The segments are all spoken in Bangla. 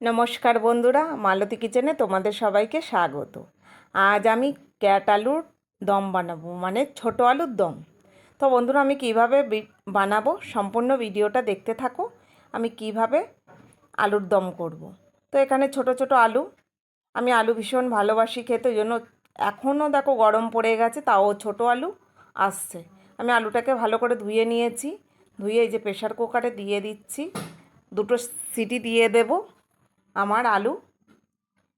নমস্কার বন্ধুরা, মালতী কিচেনে তোমাদের সবাইকে স্বাগত। আজ আমি ক্যাট আলুর দম বানাবো মানে ছোট আলুর দম। তো বন্ধুরা, আমি কীভাবে বানাবো সম্পূর্ণ ভিডিওটা দেখতে থাকো। আমি কীভাবে আলুর দম করব। তো এখানে ছোট ছোট আলু। আমি আলু ভীষণ ভালোবাসি খেতে, ওই জন্য এখনও দেখো গরম পড়ে গেছে, তাও ছোট আলু আসছে। আমি আলুটাকে ভালো করে ধুয়ে নিয়েছি। ধুয়ে এই যে প্রেশার কুকারে দিয়ে দিচ্ছি। দুটো সিটি দিয়ে দেবো। আমার আলু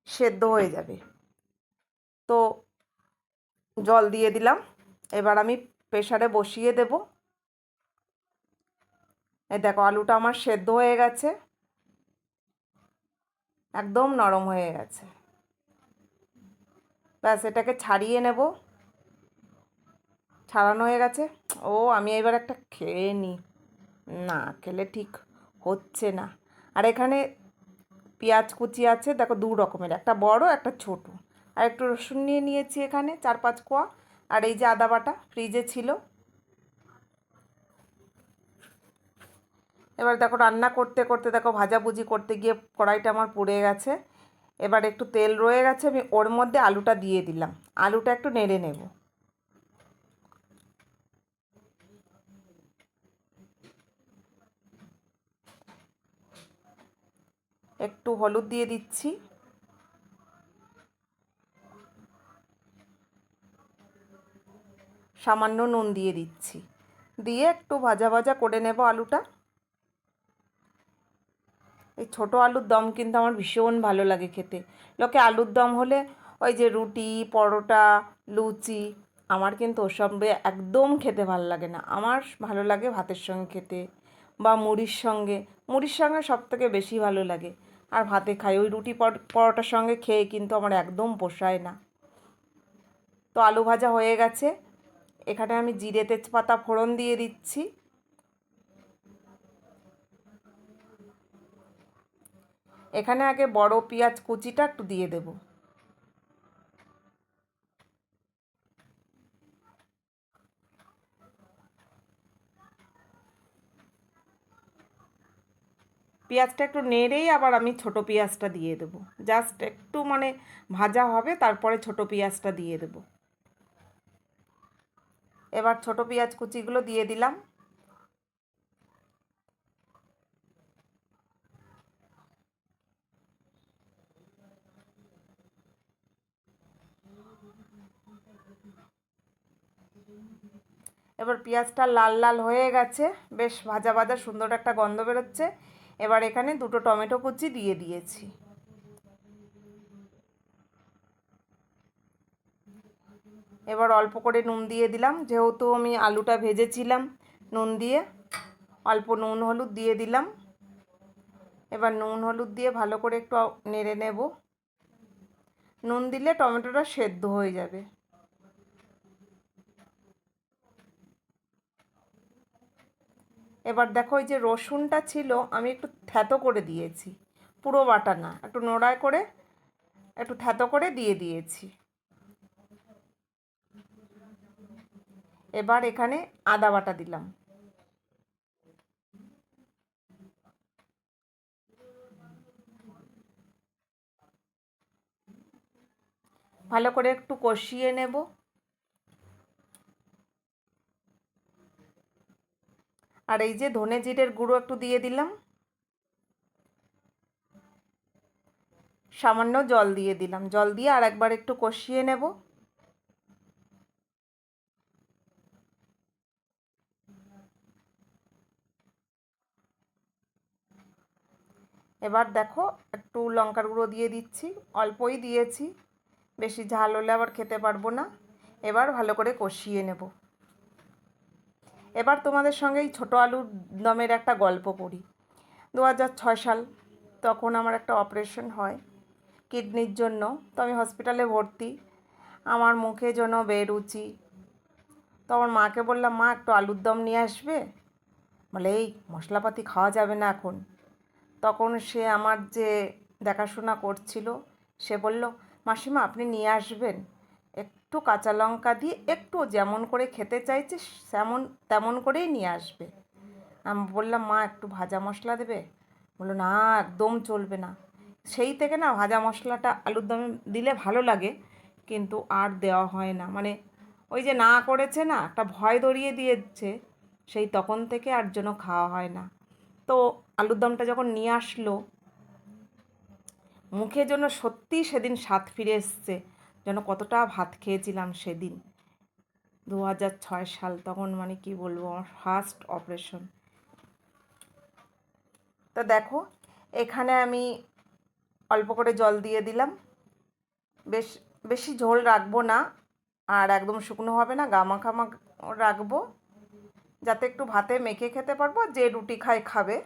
সেদ্ধ হয়ে যাবে। তো জল দিয়ে দিলাম। এবার আমি প্রেশারে বসিয়ে দেব। এই দেখো, আলুটা আমার সেদ্ধ হয়ে গেছে। একদম নরম হয়ে গেছে। ব্যাস, এটাকে ছাড়িয়ে নেব। ছাড়ানো হয়ে গেছে। ও, আমি এবার একটা খেয়ে নিই। না, খেলে ঠিক হচ্ছে না। আর এখানে পেঁয়াজ কুচি আছে, দেখো দু রকমের, একটা বড়, একটা ছোট। আর একটু রসুন নিয়ে নিয়েছি এখানে, চার পাঁচ কোয়া। আর এই যে আদা বাটা ফ্রিজে ছিল। এবার দেখো রান্না করতে করতে, দেখো ভাজাভুজি করতে গিয়ে কড়াইটা আমার পুড়ে গেছে। এবার একটু তেল রয়ে গেছে, আমি ওর মধ্যে আলুটা দিয়ে দিলাম। আলুটা একটু নেড়ে নেব। একটু হলুদ দিয়ে দিচ্ছি। সামান্য নুন দিয়ে দিচ্ছি। দিয়ে একটু ভাজা ভাজা করে নেব আলুটা। এই ছোটো আলুর দম কিন্তু আমার ভীষণ ভালো লাগে খেতে। লোকে আলুর দম হলে ওই যে রুটি, পরোটা, লুচি, আমার কিন্তু ওসবে একদম খেতে ভালো লাগে না। আমার ভালো লাগে ভাতের সঙ্গে খেতে বা মুড়ির সঙ্গে। মুড়ির সঙ্গে সব থেকে বেশি ভালো লাগে। আর ভাতে খাই। ওই রুটি পর- পরোটার সঙ্গে খেয়ে কিন্তু আমার একদম পোষায় না। তো আলু ভাজা হয়ে গেছে। এখানে আমি জিরে তেজপাতা ফোড়ন দিয়ে দিচ্ছি। এখানে আগে বড় পেঁয়াজ কুচিটা একটু দিয়ে দেব। পেঁয়াজটা একটু নেড়েই আবার আমি ছোট পেঁয়াজটা দিয়ে দেবো। জাস্ট একটু মানে ভাজা হবে, তারপরে ছোট পেঁয়াজটা দিয়ে দেবো। এবার ছোট পেঁয়াজ কুচিগুলো দিয়ে দিলাম। এবার পেঁয়াজটা লাল লাল হয়ে গেছে, বেশ ভাজা ভাজা সুন্দর একটা গন্ধ বেরোচ্ছে। এবার এখানে দুটো টমেটো কুচি দিয়ে দিয়েছি। এবার অল্প করে নুন দিয়ে দিলাম, যেহেতু আমি আলুটা ভেজেছিলাম, নুন দিয়ে অল্প নুন হলুদ দিয়ে দিলাম। এবার নুন হলুদ দিয়ে ভালো করে একটু নেড়ে নেব। নুন দিলে টমেটোটা সেদ্ধ হয়ে যাবে। এবার দেখো ওই যে রসুনটা ছিল, আমি একটু থ্যাতো করে দিয়েছি। পুরো বাটা না, একটু নোড়ায় করে, একটু থ্যাতো করে দিয়ে দিয়েছি। এবার এখানে আদা বাটা দিলাম। ভালো করে একটু কষিয়ে নেব। আর এই যে ধনে জিরের গুঁড়ো একটু দিয়ে দিলাম। সামান্য জল দিয়ে দিলাম। জল দিয়ে আর একবার একটু কষিয়ে নেব। এবার দেখো একটু লঙ্কার গুঁড়ো দিয়ে দিচ্ছি। অল্পই দিয়েছি। বেশি ঝাল হলে আবার খেতে পারব না। এবার ভালো করে কষিয়ে নেব। এবার তোমাদের সঙ্গে এই ছোটো আলুর দমের একটা গল্প করি দু হাজার ছয় সাল তখন আমার একটা অপারেশন হয় কিডনির জন্য। তো আমি হসপিটালে ভর্তি। আমার মুখে যেন বেরুচি। তো আমার মাকে বললাম, মা, একটু আলুর দম নিয়ে আসবে? বলে, এই, মশলাপাতি খাওয়া যাবে না এখন। তখন সে আমার যে দেখাশোনা করছিল, সে বলল, মাসিমা, আপনি নিয়ে আসবেন? একটু কাঁচা লঙ্কা দিয়ে একটু যেমন করে খেতে চাইছে তেমন তেমন করেই নিয়ে আসবে। আমি বললাম, মা, একটু ভাজা মশলা দেবে? বলল, না, একদম চলবে না। সেই থেকে না ভাজা মশলাটা আলুর দমে দিলে ভালো লাগে, কিন্তু আর দেওয়া হয় না। মানে ওই যে না করেছে না, একটা ভয় ধরিয়ে দিয়েছে, সেই তখন থেকে আর জন্য খাওয়া হয় না। তো আলুর দমটা যখন নিয়ে আসলো, মুখে যেন সত্যি সেদিন স্বাদ ফিরে এসছে। যেন কতটা ভাত খেয়েছিলাম সেদিন। দু হাজার ছয় সাল তখন মানে কি বলব, আমার ফার্স্ট অপারেশন তো দেখো, এখানে আমি অল্প করে জল দিয়ে দিলাম। বেশ, বেশি ঝোল রাখব না, আর একদম শুকনো হবে না গামা গামাখামা রাখব। যাতে একটু ভাতে মেখে খেতে পারব, যে রুটি খায় খাবে।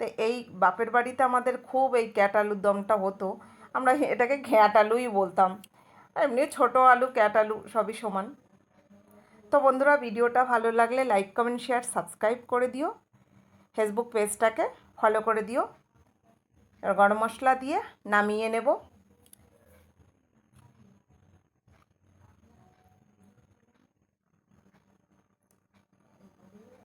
তো এই বাপের বাড়িতে আমাদের খুব এই ক্যাট আলুর দমটা হতো। আমরা এটাকে ঘ্যাট আলুই বলতাম এমনি ছোটো আলু ক্যাট আলু সবই সমান। তো বন্ধুরা, ভিডিওটা ভালো লাগলে লাইক, কমেন্ট, শেয়ার, সাবস্ক্রাইব করে দিও। ফেসবুক পেজটাকে ফলো করে দিও। গরম মশলা দিয়ে নামিয়ে নেব।